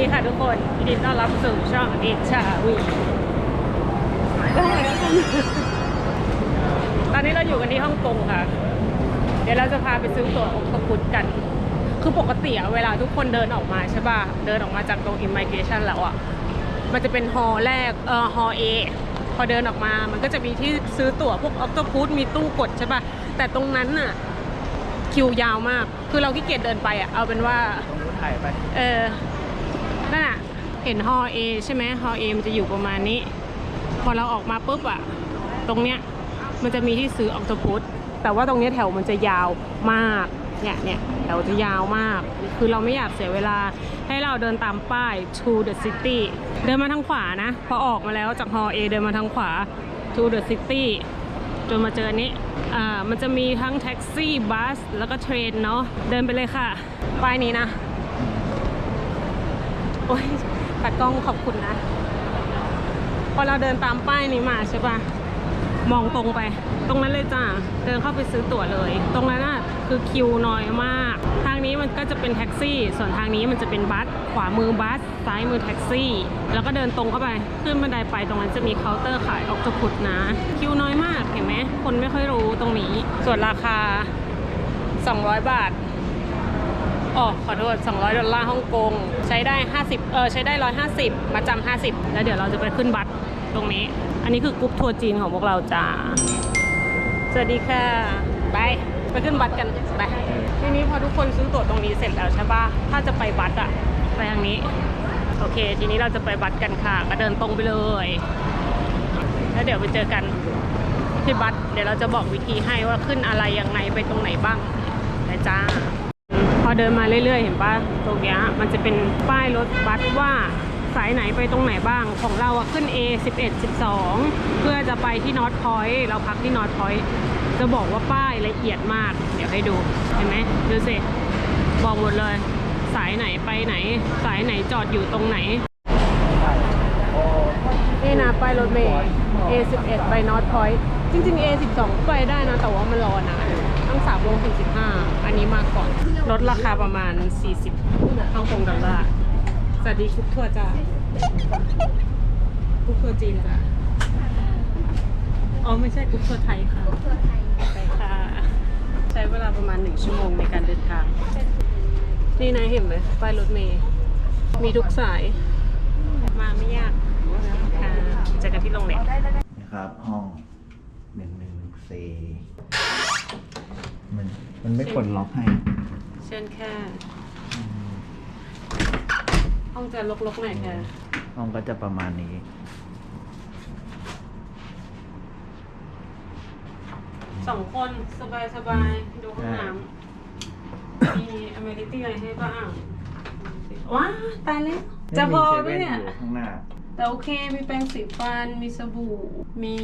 ดีค่ะทุกคนยินดีต้อนรับสู่ช่องเอชาวีตอนนี้เราอยู่กันที่ฮ่องกงค่ะ เดี๋ยวเราจะพาไปซื้อตั๋วองค์พุทธกัน คือปกติอะเวลาทุกคนเดินออกมาใช่ป่ะ เดินออกมาจากตรง immigration แล้วอะมันจะเป็นฮอลล์แรก เออฮอลเอพอเดินออกมา มันก็จะมีที่ซื้อตั๋วพวกอ c t o p u s มีตู้กดใช่ป่ะ แต่ตรงนั้นน่ะคิวยาวมาก คือเราขี้เกียจเดินไปอะเอาเป็นว่าต้องรู้ถ่ายไป เออ นั่นอะเห็นฮอเอใช่ไหมฮอเอมันจะอยู่ประมาณนี้ พอเราออกมาปุ๊บอะตรงเนี้ยมันจะมีที่ซื้อออ t o พุสแต่ว่าตรงเนี้ยแถวมันจะยาวมากเนี่ยเนี่ยแถวจะยาวมาก คือเราไม่อยากเสียเวลาให้เราเดินตามป้าย to the city เดินมาทางขวานะ พอออกมาแล้วจากฮอเอเดินมาทางขวา to the city จนมาเจอนี้อ่ามันจะมีทั้งแท็กซี่บัสแล้วก็เทรนเนาะเดินไปเลยค่ะป้ายนี้นะ โอ้ยตากล้องขอบคุณนะ พอเราเดินตามป้ายนี้มาใช่ปะมองตรงไป ตรงนั้นเลยจ้าเดินเข้าไปซื้อตั๋วเลย ตรงนั้นน่ะคือคิวน้อยมาก ทางนี้มันก็จะเป็นแท็กซี่ ส่วนทางนี้มันจะเป็นบัส ขวามือบัส ซ้ายมือแท็กซี่ แล้วก็เดินตรงเข้าไป ขึ้นบันไดไปตรงนั้นจะมีเคาน์เตอร์ขายออกจพุดนะ คิวน้อยมากเห็นไหมคนไม่ค่อยรู้ตรงนี้ ส่วนราคา 200 บาท อ๋อขอโทษ 200 ดอลลาร์ฮ่องกง ใช้ได้ 50 เออใช้ได้ 150 มาจำ50 แล้วเดี๋ยวเราจะไปขึ้นบัสตรงนี้ อันนี้คือกรุ๊ปทัวร์จีนของพวกเราจ้า สวัสดีค่ะ ไป ไปขึ้นบัสกัน ไป ทีนี้พอทุกคนซื้อตั๋วตรงนี้เสร็จแล้วใช่ปะถ้าจะไปบัสอะไปทางนี้ โอเค ทีนี้เราจะไปบัสกันค่ะ ก็เดินตรงไปเลย แล้วเดี๋ยวไปเจอกันที่บัส เดี๋ยวเราจะบอกวิธีให้ว่าขึ้นอะไรยังไงไปตรงไหนบ้างไปจ้า อเดินมาเรื่อยๆ เห็นปะตรงเนี้ยมันจะเป็นป้ายรถบัสว่าสายไหนไปตรงไหนบ้างของเราอะขึ้น A 11 12 เพื่อจะไปที่นอตพอยต์เราพักที่นอตพอยต์จะบอกว่าป้ายละเอียดมาก เดี๋ยวให้ดู เห็นไหมดูสิ บอกหมดเลย สายไหนไปไหน สายไหนจอดอยู่ตรงไหน นี่นะป้ายรถเมย์ A 11 ไปนอตพอยต์จริงๆ A 12 ก็ไปได้นะ แต่ว่ามันรอนาน ตั้ง3โมง45อันนี้มาก่อน ลดราคาประมาณ 40ฮ่องกงดอลลาร์สวัสดีคุกทัวร์จ้าคุกทัวร์จีนจ้าอ๋อ ไม่ใช่คุกทัวร์ไทยค่ะไปค่ะ ใช้เวลาประมาณ1ชั่วโมงในการเดินทาง นี่นะเห็นไหมป้ายรถเมย์มีทุกสาย มาไม่ยากค่ะเจอกันที่โรงแรมนะครับห้องหนึ่งหนึ่งสี่ มันมันไม่กดล็อกให้เชิญค่ะห้องจะลกๆหน่อยค่ะห้องก็จะประมาณนี้ สองคนสบายสบายๆดูห้องน้ำมีอเมนิตี้อะไรให้บ้างว้าตายแล้วจะพอไหมเนี่ยอยู่ข้างหน้า แต่โอเค มีแปรงสีฟัน มีสบู่ มี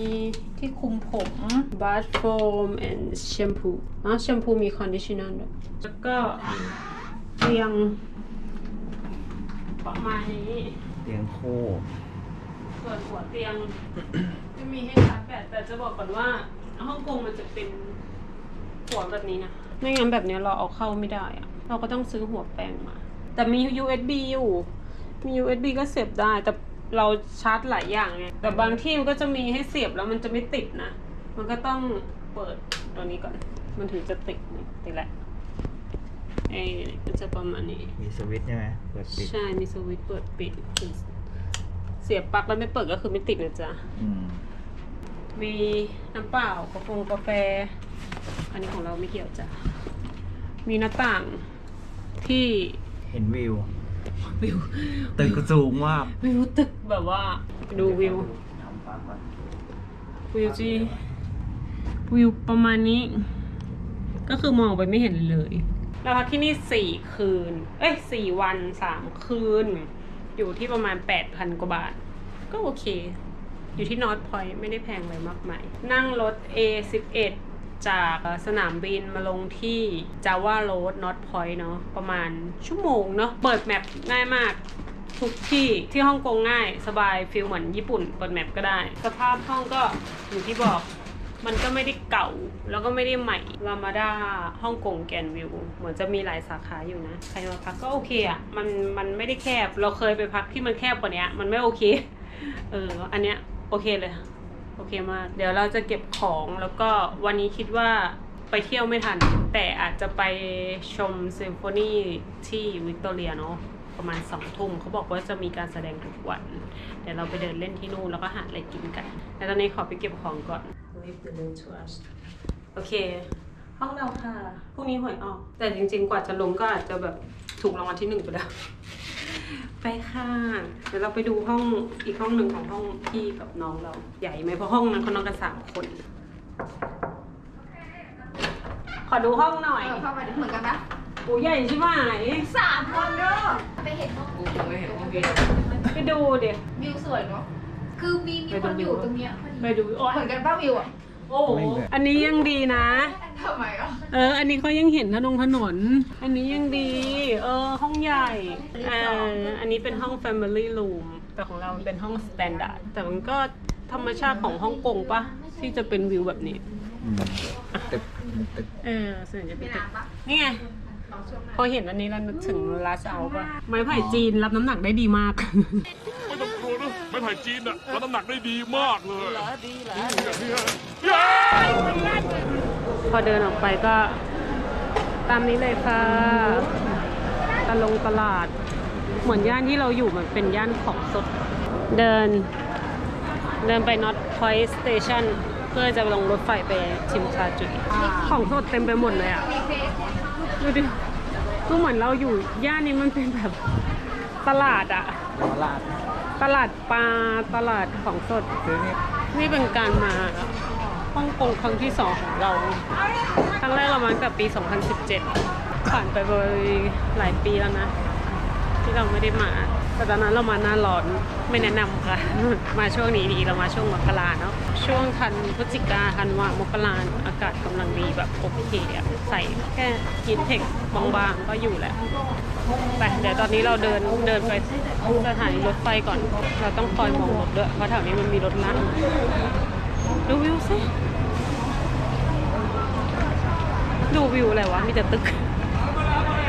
ที่คุมผมบัตโฟม and แชมพูอ๋อแชมพูมีคอนดิชเนอร์ด้วยแล้วก็เตียง ประมาณนี้ เตียงคู่ส่วนหัวเตียงไม่มีให้ชาร์จแบตแต่จะบอกก่อนว่าฮ่องกงมันจะเป็นหัวแบบนี้นะ ไม่งั้นแบบเนี้ยเราเอาเข้าไม่ได้อะเราก็ต้องซื้อหัวแปลงมา แต่มี USB อยู่ มี USB ก็เสียบได้ แต่ เราชาร์จหลายอย่างไง แต่บางที่มันก็จะมีให้เสียบแล้วมันจะไม่ติดนะ มันก็ต้องเปิดตัวนี้ก่อน มันถึงจะติดนี่ติดแล้วเอ้ยมันจะประมาณนี้ มีสวิตช์ใช่ไหมเปิดปิดใช่ มีสวิตช์เปิดปิด เสียบปลั๊กแล้วไม่เปิดก็คือไม่ติดนะจ๊ะ อืมมีน้ำเปล่ากาแฟกาแฟ อันนี้ของเราไม่เกี่ยวจ้ะ มีหน้าต่างที่เห็นวิว วิวตึกสูงมากวิวตึกแบบว่า ดูวิว วิวจีวิวประมาณนี้ ก็คือมองไปไม่เห็นเลย เราพักที่นี่สี่คืน เอ้ยสี่วันสามคืน อยู่ที่ประมาณแปดพันกว่าบาท ก็โอเค อยู่ที่นอตพอยต์ไม่ได้แพงอะไรมากมาย นั่งรถ A11 จากสนามบินมาลงที่ Java Road North Point เนาะประมาณชั่วโมงเนาะเปิดแมปง่ายมากทุกที่ที่ฮ่องกงง่ายสบายฟิลเหมือนญี่ปุ่นเปิดแมปก็ได้ สภาพห้องก็อย่างที่บอกมันก็ไม่ได้เก่าแล้วก็ไม่ได้ใหม่ลามาดาฮ่องกงแกนวิว เหมือนจะมีหลายสาขาอยู่นะ ใครมาพักก็โอเคอะมันมันไม่ได้แคบเราเคยไปพักที่มันแคบกว่านี้มันไม่โอเคเอออันเนี้ยโอเคเลย โอเคมาก เดี๋ยวเราจะเก็บของแล้วก็วันนี้คิดว่าไปเที่ยวไม่ทัน แต่อาจจะไปชมซิมโฟนีที่วิกตอเรียเนาะประมาณสองทุ่มเขาบอกว่าจะมีการแสดงทุกวัน เดี๋ยวเราไปเดินเล่นที่นู่นแล้วก็หาอะไรกินกันแต่ตอนนี้ขอไปเก็บของก่อน Leave the room to us โอเค ห้องเราค่ะพรุ่งนี้หวยออก แต่จริงๆกว่าจะลงก็อาจจะแบบถูกรางวัลที่หนึ่งไปแล้ว ไปค่ะ เดี๋ยวเราไปดูห้องอีกห้องหนึ่งของห้องพี่กับน้องเรา ใหญ่ไหมเพราะห้องนั้นเขานอนกันสามคน ขอดูห้องหน่อยเออเข้ามาดิเหมือนกันนะโอ้ใหญ่ใช่ไหมสามคนเด้อไปเห็นห้องไปดูเดี๋ยววิวสวยเนาะคือมีมีคนอยู่ตรงเนี้ยพอดีไปดูโอ้เหมือนกันป้าวิวอะ โอ้อันนี้ยังดีนะ ทำไมอะเออ อันนี้เขายังเห็นถนนถนน อันนี้ยังดี เออ ห้องใหญ่เอออันนี้เป็นห้อง Family Room แต่ของเราเป็นห้อง Standard แต่มันก็ธรรมชาติของฮ่องกงปะที่จะเป็นวิวแบบนี้ อืมตึกตึกเออส่วนใหญ่จะเป็นตึกนี่ไง พอเห็นอันนี้แล้วนึกถึงลาซเอาปะไม้ไผ่จีนรับน้ำหนักได้ดีมากไม่ต้องกลัวนะ ไม้ไผ่จีนอะรับน้ำหนักได้ดีมากเลยดีเหรอเนี่ยพอเดินออกไปก็ ตามนี้เลยค่ะตะลงตลาด เหมือนย่านที่เราอยู่มันเป็นย่านของสด เดิน เดินไป North Point Station เพื่อจะลงรถไฟไปชิมชาจุยของสดเต็มไปหมดเลยอะ ดูดิก็เหมือนเราอยู่ย่านนี้มันเป็นแบบตลาดอะตลาด ตลาดปลาตลาดของสดซื้อนี่นี่เป็นการมาฮ่องกงครั้งที่สองของเรา ครั้งแรกเรามาตั้งแต่ปี 2017 ผ่านไปเลยหลายปีแล้วนะ ที่เราไม่ได้มา แต่ตอนนั้นเรามาหน้าร้อนไม่แนะนำค่ะ มาช่วงนี้ดีเรามาช่วงมกราเนาะช่วงธันพฤศจิกาธันวามกราอากาศกำลังดีแบบโอเคอะใส่แค่ยินเทคบางๆก็อยู่แหละไปเดี๋ยวตอนนี้เราเดินเดินไปสถานีรถไฟก่อน เราต้องคอยมองรถด้วยเพราะแถวนี้มันมีรถลังดูวิวสิดูวิวอะไรวะมีแต่ตึก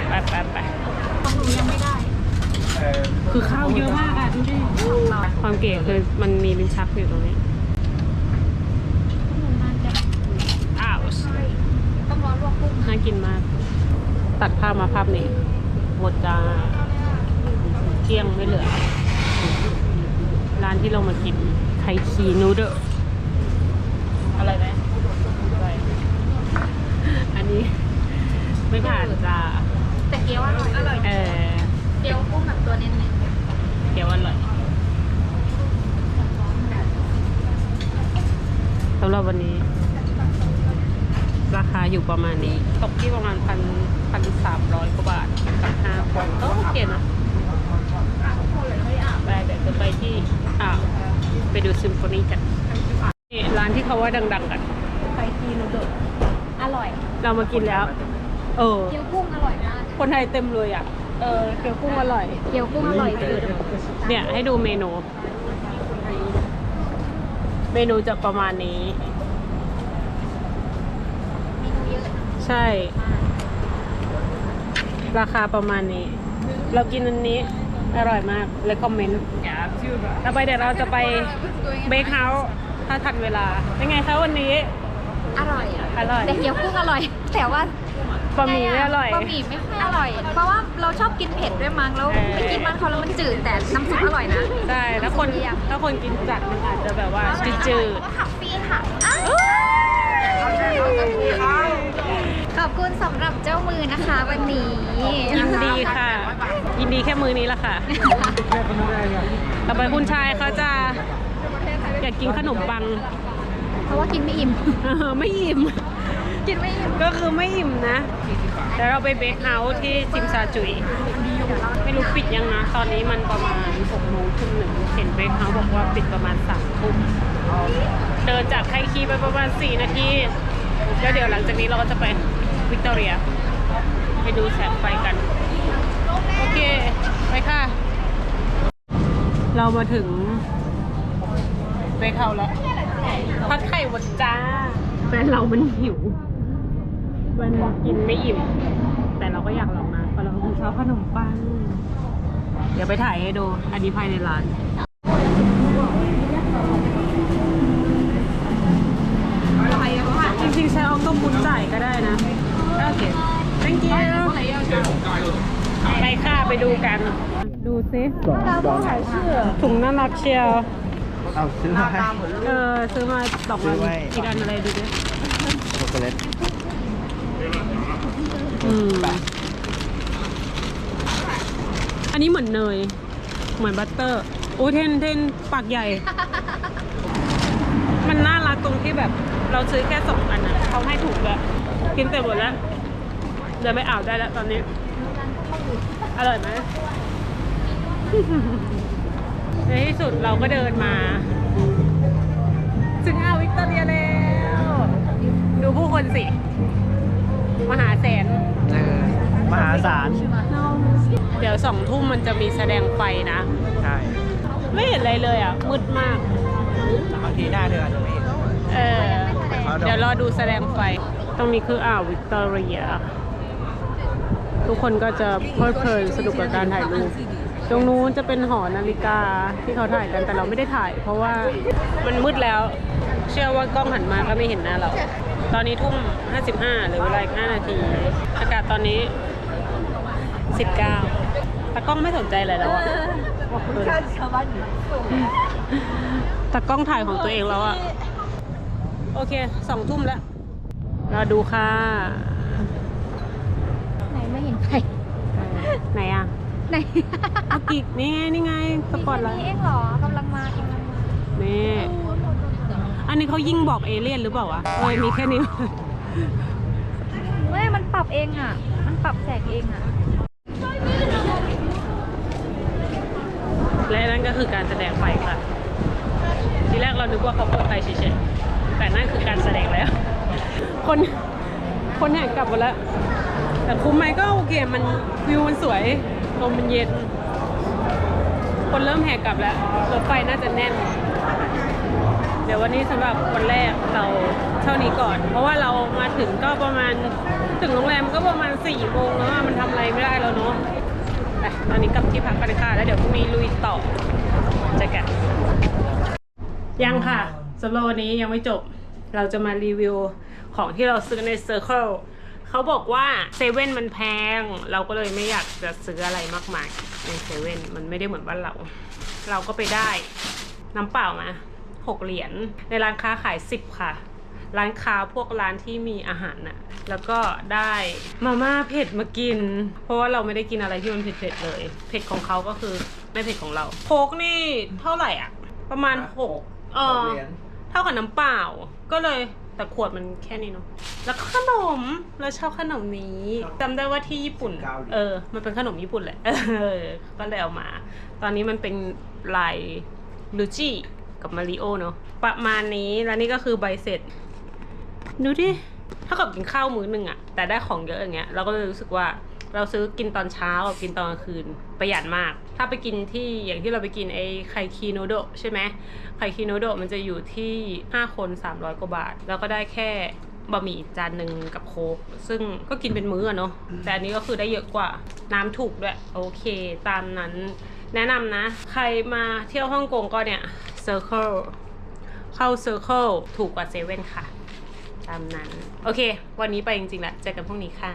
ไปไปไป คือข้าวเยอะมากอะดูดิความเก๋คือมันมีลิ้นชักอยู่ตรงนี้อ้าวต้องร้อนลวกกุ้งน่ากินมาก ตัดภาพมาภาพนี้ หมดจานเที่ยงไม่เหลือ ร้านที่เรามากินไทคีนูเดอร์อะไรไหมอร่อยอันนี้ไม่ผ่านจ้าแต่เกี๊ยวอร่อยอร่อยเออเกี๊ยวกุ้งแบบตัวเน้นเกี๊ยวอร่อยสำหรับวันนี้ ราคาอยู่ประมาณนี้ ตกที่ประมาณพันพันสามร้อยกว่าบาทกับห้าคนก็โอเคนะไปเดี๋ยวจะไปที่อ่าวไปดูซิมโฟนีกันนี่ร้านที่เขาว่าดัง ๆ กันๆไทยทีนูโดดอร่อย เรามากินแล้ว เออ เกี๊ยวกุ้งอร่อยมาก คนไทยเต็มเลยอะ เออเกี๊ยวกุ้งอร่อย เกี๊ยวกุ้งอร่อยสุดเนี่ยให้ดูเมนู เมนูจะประมาณนี้เมนูเยอะใช่ ราคาประมาณนี้ เรากินอันนี้อร่อยมากเลยคอมเมนต์ต่อไปเดี๋ยวเราจะไปเบคเฮาส์ถ้าทันเวลา เป็นไงคะวันนี้ อร่อยอะอร่อย แต่เกี๊ยวกุ้งอร่อย แต่ว่า บะหมี่ไม่อร่อย บะหมี่ไม่ค่อยอร่อย เพราะว่าเราชอบกินเผ็ดด้วยมั้งแล้วเออไม่กินมันเขาแล้วมันจืดแต่น้ำซุปอร่อยนะ ใช่ถ้าคนถ้าคนกินจัดมันอาจจะแบบว่าจืดก็ขับฟรีค่ะขอบคุณสำหรับเจ้ามือนะคะวันนี้ๆยินดีค่ะ ยินดีแค่มือนี้ละค่ะต่อไปคุณชายเขาจะอยากกินขนมปัง เพราะว่ากินไม่อิ่มเออไม่อิ่ม กินไม่อิ่มก็คือไม่อิ่มนะเดี๋ยวเราไปเบคเฮาส์ที่จิมซาจุยไม่รู้ปิดยังนะ ตอนนี้มันประมาณ6โมงครึ่งหนึ่งเห็นเบคเฮาส์บอกว่าปิดประมาณ3ทุ่มเดินจากไทคีไปประมาณ 4 นาทีแล้วเดี๋ยวหลังจากนี้เราก็จะไปวิกตอเรีย ไปดูแสงไฟกัน โอเค ไปค่ะ เรามาถึงเบคเฮาส์แล้วพัดไข่หมดจ้าแฟนเรามันหิว มันกินไม่อิ่ม แต่เราก็อยากลองนะเพราะเราคือชอบขนมปัง เดี๋ยวไปถ่ายให้ดู อันนี้ภายในร้าน จริงๆใช้ออโต้บุญจ่ายก็ได้นะ โอเค thank you ไปค่ะไปดูกัน ดูซิถุงน่ารักเชียว เอาซื้อมาให้ เออซื้อมาสองซื้อัอนไว้อีกอันอะไรดูดิ ช็อกโกแลต อืมอันนี้เหมือนเนย เหมือนบัตเตอร์ โอ้เทนเทนปากใหญ่ มันน่ารักตรงที่แบบ เราซื้อแค่สองอันนะเขาให้ถูกแบบกินเต็มหมดแล้ว เดินไปอ่าวได้แล้วตอนนี้ อร่อยไหมในที่สุดเราก็เดินมา ถึงอ่าววิกตอเรียแล้ว ดูผู้คนสิ มหาแสนเออม หาศาลเดี๋ยวสองทุ่มมันจะมีแสดงไฟนะ ใช่ ไม่เห็นอะไรเลยอะ มืดมาก บางทีหน้าเธออาจจะไม่เห็นเออ เดี๋ยวรอดูแสดงไฟ ตรงนี้คืออ่าววิกตอเรีย ทุกคนก็จะเพลิดเพลินสนุกกับการถ่ายรูป ตรงนู้นจะเป็นหอนาฬิกาที่เขาถ่ายกันแต่เราไม่ได้ถ่าย เพราะว่ามันมืดแล้ว เชื่อว่ากล้องหันมาก็ไม่เห็นหน้าเรา ตอนนี้ทุ่ม 55หรือเวลาอีก5นาที อากาศตอนนี้ 19ตากล้องไม่สนใจเลยแล้วอะตากล้องถ่ายของตัวเองแล้วอะโอเคสองทุ่มแล้วเราดูค่ะ ไหนไม่เห็นใครไหนอะไหนเมื่อกี้นี่ไงนี่ไงสปอตไลนี่ท์เองเหรอกำลังมากำลังมานี่อันนี้เขายิ่งบอกเอเลี่ยนหรือเปล่าวะเอ้ยมีแค่นี้ไม่มันปรับเองอะ มันปรับแสงเองอะ และนั่นก็คือการแสดงไฟค่ะ ทีแรกเรานึกว่าเขาเปิดไฟเฉยๆแต่นั่นคือการแสดงแล้ว คนคนแห่กลับหมาแล้ว แต่คุ้มไหมก็โอเคมันวิวมันสวยลมมันเย็น คนเริ่มแห่กลับแล้วรถไฟน่าจะแน่น เดี๋ยววันนี้สำหรับวันแรกเราเท่านี้ก่อน เพราะว่าเรามาถึงก็ประมาณถึงโรงแรมก็ประมาณ4ี่โมงแล้วมันทำอะไรไม่ได้แล้วเนาะ ตอนนี้กลับที่พักกันค่ะ แล้วเดี๋ยวพรุ่งนี้ลุยต่อเจอกันยังค่ะสำหรับวันนี้ยังไม่จบ เราจะมารีวิวของที่เราซื้อใน Circle เขาบอกว่าเซเว่นมันแพง เราก็เลยไม่อยากจะซื้ออะไรมากมายในเซเว่นมันไม่ได้เหมือนบ้านเรา เราก็ไปได้น้ำเปล่ามาหกเหรียญในร้านค้าขายสิบค่ะ ร้านค้าพวกร้านที่มีอาหารน่ะ แล้วก็ได้มาม่าเผ็ดมากิน เพราะว่าเราไม่ได้กินอะไรที่มันเผ็ดๆเลย เผ็ดของเขาก็คือไม่เผ็ดของเรา โค้กนี่เท่าไหร่อะ ประมาณหกเออเหรียญเท่ากับน้ำเปล่า ก็เลยแต่ขวดมันแค่นี้เนาะ แล้วก็ขนมเราชอบขนมนี้จำได้ว่าที่ญี่ปุ่นเกาหลีเออ มันเป็นขนมญี่ปุ่นแหละ เออ ก็เลยเอามา ตอนนี้มันเป็นลายลูจิกับมาริโอเนาะ ประมาณนี้ แล้วนี่ก็คือใบเสร็จ ดูดิถ้ากับกินข้าวมื้อหนึ่งอะแต่ได้ของเยอะอย่างเงี้ยเราก็เลยรู้สึกว่าเราซื้อกินตอนเช้ากับกินตอนกลางคืนประหยัดมาก ถ้าไปกินที่อย่างที่เราไปกินไอ้ไข่คีโนโดะใช่ไหมไข่คีโนโดะมันจะอยู่ที่ 5 คน 300 กว่าบาท แล้วก็ได้แค่บะหมี่จานหนึ่งกับโค้กซึ่งก็กินเป็นมื้ออะเนาะแต่อันนี้ก็คือได้เยอะกว่าน้ำถูกด้วย โอเค ตามนั้น แนะนำนะ ใครมาเที่ยวฮ่องกงก็เนี่ย Circle เข้า Circle ถูกกว่าเซเว่นค่ะ ตามนั้น โอเค วันนี้ไปจริงๆแหละเจอกันพรุ่งนี้ค่ะ